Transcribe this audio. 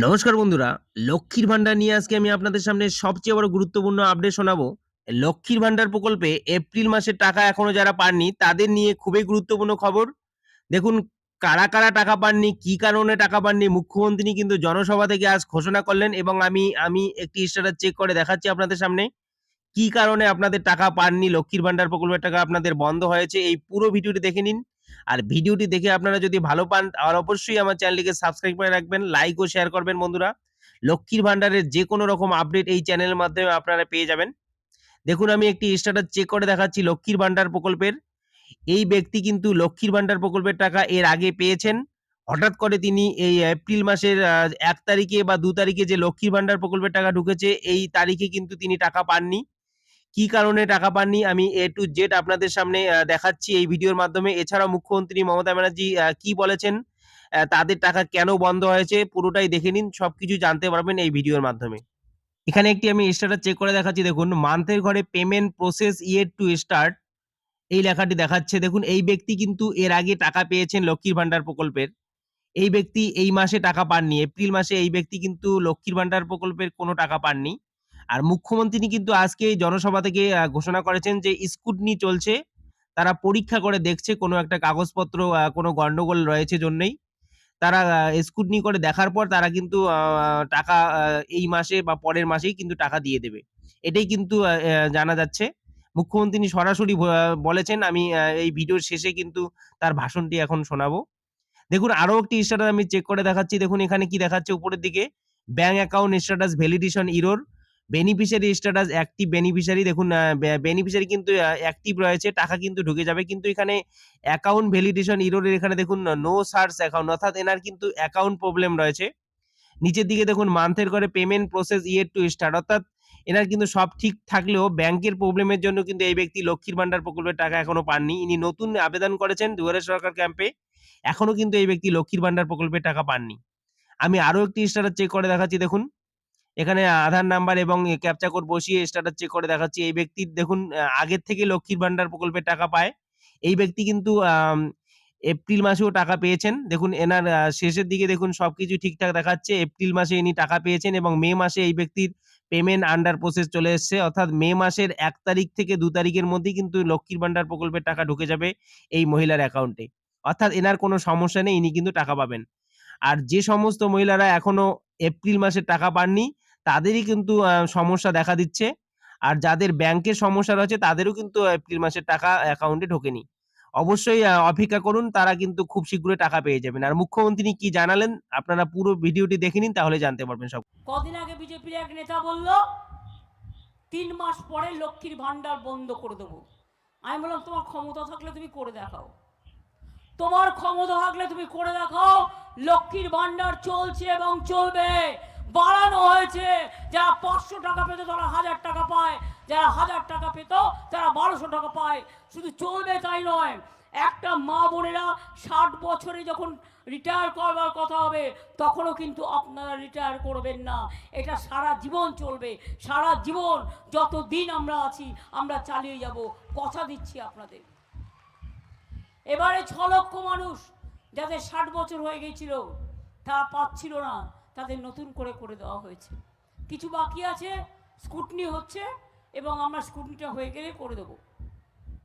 নমস্কার বন্ধুরা, লক্ষ্মীর ভান্ডার নিয়ে আজকে আমি আপনাদের সামনে সবচেয়ে বড় গুরুত্বপূর্ণ আপডেট শোনাবো। লক্ষ্মীর ভান্ডার প্রকল্পে এপ্রিল মাসের টাকা এখনও যারা পাননি, তাদের নিয়ে খুবই গুরুত্বপূর্ণ খবর। দেখুন, কারা কারা টাকা পাননি, কি কারণে টাকা পাননি, মুখ্যমন্ত্রী কিন্তু জনসভা থেকে আজ ঘোষণা করলেন এবং আমি আমি একটি স্ট্যাটাস চেক করে দেখাচ্ছি আপনাদের সামনে। কি কারণে আপনাদের টাকা পাননি, লক্ষ্মীর ভান্ডার প্রকল্পের টাকা আপনাদের বন্ধ হয়েছে, এই পুরো ভিডিওটি দেখে নিন। আর ভিডিওটি দেখে আপনারা যদি ভালো পান আর অবশ্যই আমার চ্যানেলটিকে সাবস্ক্রাইব করে রাখবেন লাইক ও শেয়ার করবেন বন্ধুরা। লক্ষ্মীর ভান্ডারের যে কোনো রকম আপডেট এই চ্যানেলের মাধ্যমে আপনারা পেয়ে যাবেন। দেখুন, আমি একটি স্ট্যাটাস চেক করে দেখাচ্ছি লক্ষ্মীর ভান্ডার প্রকল্পের। এই ব্যক্তি কিন্তু লক্ষ্মীর ভান্ডার প্রকল্পের টাকা এর আগে পেয়েছেন। হঠাৎ করে তিনি এই এপ্রিল মাসের এক তারিখে বা দু তারিখে যে লক্ষ্মীর ভান্ডার প্রকল্পের টাকা ঢুকেছে, এই তারিখে কিন্তু তিনি টাকা পাননি। কি কারণে টাকা পাননি? আমি এ টু জেড আপনাদের সামনে দেখাচ্ছি এই ভিডিওর মাধ্যমে। এছাড়াও মুখ্যমন্ত্রী মমতা ব্যানার্জি কি বলেছেন? তাদের টাকা কেন বন্ধ হয়েছে? পুরোটাই দেখে নিন, সবকিছু জানতে পারবেন এই ভিডিওর মাধ্যমে। এখানে একটি আমি স্ট্যাটাস চেক করে দেখাচ্ছি, দেখুন মান্থের ঘরে payment process yet to start এই লেখাটি দেখাচ্ছে। দেখুন, এই ব্যক্তি কিন্তু এর আগে টাকা পেয়েছেন লক্ষ্মীর ভান্ডার প্রকল্পের। এই ব্যক্তি এই মাসে টাকা পাননি, এপ্রিল মাসে এই ব্যক্তি কিন্তু লক্ষ্মীর ভান্ডার প্রকল্পের কোনো টাকা পাননি। আর মুখ্যমন্ত্রী কিন্তু আজকে জনসভা থেকে ঘোষণা করেছেন যে স্কুটনি চলছে। তারা পরীক্ষা করে দেখছে কোনো একটা কাগজপত্র কোনো গন্ডগোল রয়েছে জন্যই। তারা স্কুটনি করে দেখার পর তারা কিন্তু টাকা এই মাসে বা পরের মাসেই কিন্তু টাকা দিয়ে দেবে। এটাই কিন্তু জানা যাচ্ছে। মুখ্যমন্ত্রী সরাসরি বলেছেন, আমি এই ভিডিওর শেষে কিন্তু তার ভাষণটি এখন শোনাবো। দেখুন আরও একটি স্ট্যাটাস আমি চেক করে দেখাচ্ছি। দেখুন, এখানে কি দেখাচ্ছে উপরের দিকে। Bank account status validation error beneficiary status active beneficiary দেখুন বেনিফিশিয়ারি কিন্তু অ্যাক্টিভ রয়েছে, টাকা কিন্তু ঢুকে যাবে, কিন্তু এখানে অ্যাকাউন্ট ভ্যালিডেশন ইরোরের এখানে দেখুন নো সার্চ অ্যাকাউন্ট অর্থাৎ এনার কিন্তু অ্যাকাউন্ট প্রবলেম রয়েছে। নিচের দিকে দেখুন মান্থের করে payment process yet to start অর্থাৎ এনার কিন্তু সব ঠিক থাকলেও ব্যাংকের প্রবলেমের জন্য কিন্তু এই ব্যক্তি লক্ষ্মীর ভান্ডার প্রকল্পের টাকা এখনও পাননি। ইনি নতুন আবেদন করেছেন দুয়ারে সরকার ক্যাম্পে এখনও কিন্তু এই ব্যক্তি লক্ষ্মীর ভান্ডার প্রকল্পের টাকা পাননি। আমি আরও একটি স্ট্যাটাস চেক করে দেখাচ্ছি, দেখুন। এখানে আধার নাম্বার এবং ক্যাপচা কোড বসিয়ে স্ট্যাটাস চেক করে দেখাচ্ছি। এই ব্যক্তির দেখুন আগের থেকে লক্ষ্মীর ভান্ডার প্রকল্পের টাকা পায়। এই ব্যক্তি কিন্তু এপ্রিল মাসেও টাকা পেয়েছেন। দেখুন, এনার শেষের দিকে দেখুন, সবকিছু ঠিকঠাক দেখাচ্ছে। এপ্রিল মাসে ইনি টাকা পেয়েছেন এবং মে মাসে এই ব্যক্তির পেমেন্ট আন্ডার প্রসেস চলে এসেছে। অর্থাৎ মে মাসের এক তারিখ থেকে দু তারিখের মধ্যেই কিন্তু লক্ষ্মীর ভান্ডার প্রকল্পের টাকা ঢুকে যাবে এই মহিলার অ্যাকাউন্টে অর্থাৎ এনার কোনো সমস্যা নেই, ইনি কিন্তু টাকা পাবেন। আর যে সমস্ত মহিলারা এখনও এপ্রিল মাসের টাকা পাননি, তাদেরই কিন্তু সমস্যা দেখা দিচ্ছে। আর যাদের ব্যাংকের সমস্যা রয়েছে, তাদেরও কিন্তু এপ্রিল মাসের টাকা অ্যাকাউন্টে ঢোকেনি। অবশ্যই অপেক্ষা করুন, তারা কিন্তু খুব শীঘ্রই টাকা পেয়ে যাবেন। আর মুখ্যমন্ত্রী কি জানালেন, আপনারা পুরো ভিডিওটি দেখে নিন, তাহলে জানতে পারবেন সব। কদিন আগে বিজেপির এক নেতা বলল, তিন মাস পরে লক্ষ্মীর ভান্ডার বন্ধ করে দেবো। আমি বললাম, তোমার ক্ষমতা থাকলে তুমি করে দেখাও। তোমার ক্ষমতা থাকলে তুমি করে দেখাও। লক্ষ্মীর ভান্ডার চলছে এবং চলবে। বাড়ানো হয়েছে। যারা পাঁচশো টাকা পেত, তারা হাজার টাকা পায়। যারা হাজার টাকা পেত, তারা বারোশো টাকা পায়। শুধু চলবে তাই নয়। একটা মা বোনেরা ষাট বছরে যখন রিটায়ার করবার কথা হবে, তখনও কিন্তু আপনারা রিটায়ার করবেন না। এটা সারা জীবন চলবে। সারা জীবন যত দিন আমরা আছি, আমরা চালিয়ে যাব। কথা দিচ্ছি আপনাদের। এবারে ছ লক্ষ মানুষ যাদের ষাট বছর হয়ে গেছিল তা পাচ্ছিল না, তাদের নতুন করে করে দেওয়া হয়েছে। কিছু বাকি আছে, স্কুটনি হচ্ছে, এবং আমরা স্কুটনিটা হয়ে গেলে করে দেবো।